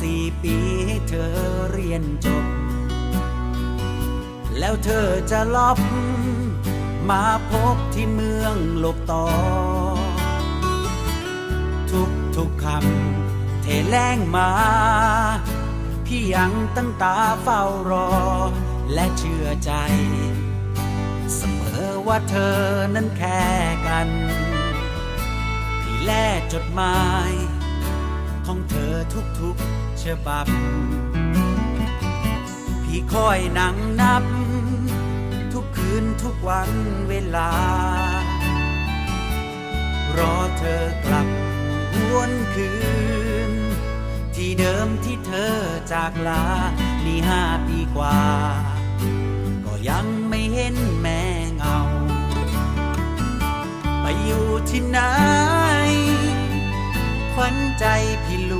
สี่ปีให้เธอเรียนจบ แล้วเธอจะลอบมาพบที่เมืองลกต่อ ทุกทุกคำเทแรงมา พี่ยังตั้งตาเฝ้ารอ และเชื่อใจ เสมอว่าเธอนั้นแค่กัน พี่แล่จดหมาย ของเธอทุกๆฉบับ พี่คอยนั่งนับ ทุกคืนทุกวันเวลา รอเธอกลับวนคืน ที่เดิมที่เธอจากลา นี่ห้าปีกว่า ก็ยังไม่เห็นแม่เงา ไปอยู่ที่ไหน ขวัญใจพี่ลู